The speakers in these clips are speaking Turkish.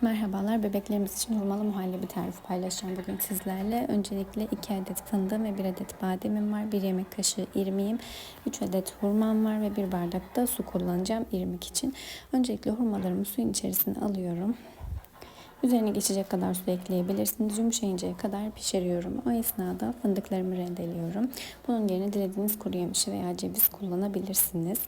Merhabalar, bebeklerimiz için hurmalı muhallebi tarifi paylaşacağım bugün sizlerle. Öncelikle 2 adet fındığım ve 1 adet bademim var. 1 yemek kaşığı irmiğim, 3 adet hurmam var ve 1 bardak da su kullanacağım irmik için. Öncelikle hurmalarımı suyun içerisine alıyorum. Üzerine geçecek kadar su ekleyebilirsiniz. Yumuşayıncaya kadar pişiriyorum. O esnada fındıklarımı rendeliyorum. Bunun yerine dilediğiniz kuru yemişi veya ceviz kullanabilirsiniz.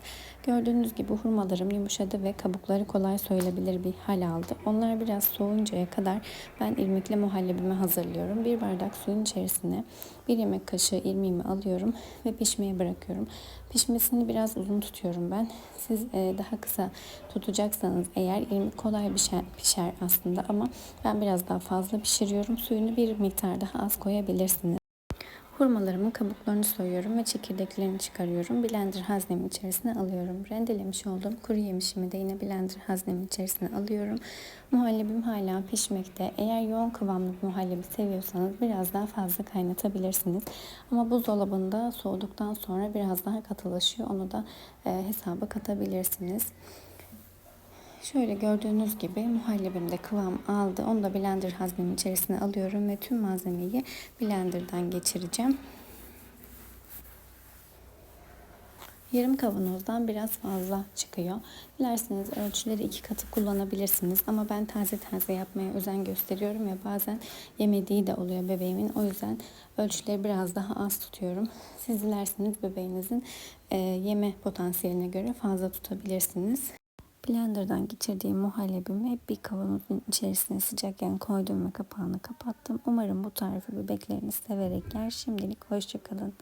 Gördüğünüz gibi hurmalarım yumuşadı ve kabukları kolay soyulabilir bir hal aldı. Onlar biraz soğuncaya kadar ben irmikle muhallebimi hazırlıyorum. Bir bardak suyun içerisine bir yemek kaşığı irmiğimi alıyorum ve pişmeye bırakıyorum. Pişmesini biraz uzun tutuyorum ben. Siz e, daha kısa tutacaksanız eğer irmik kolay pişer, pişer aslında ama ben biraz daha fazla pişiriyorum. Suyunu bir miktar daha az koyabilirsiniz. Hurmalarımın kabuklarını soyuyorum ve çekirdeklerini çıkarıyorum. Blender haznemin içerisine alıyorum. Rendelemiş olduğum kuru yemişimi de yine blender haznemin içerisine alıyorum. Muhallebim hala pişmekte. Eğer yoğun kıvamlı muhallebi seviyorsanız biraz daha fazla kaynatabilirsiniz. Ama buzdolabında soğuduktan sonra biraz daha katılaşıyor. Onu da e, hesaba katabilirsiniz. Şöyle gördüğünüz gibi muhallebim de kıvam aldı. Onu da blender haznemin içerisine alıyorum ve tüm malzemeyi blenderdan geçireceğim. Yarım kavanozdan biraz fazla çıkıyor. Dilerseniz ölçüleri iki katı kullanabilirsiniz. Ama ben taze taze yapmaya özen gösteriyorum ve bazen yemediği de oluyor bebeğimin. O yüzden ölçüleri biraz daha az tutuyorum. Siz dilerseniz bebeğinizin e, yeme potansiyeline göre fazla tutabilirsiniz. Blender'dan geçirdiğim muhallebimi bir kavanozun içerisine sıcakken koydum ve kapağını kapattım. Umarım bu tarifi bebekleriniz severek yer. Şimdilik hoşçakalın.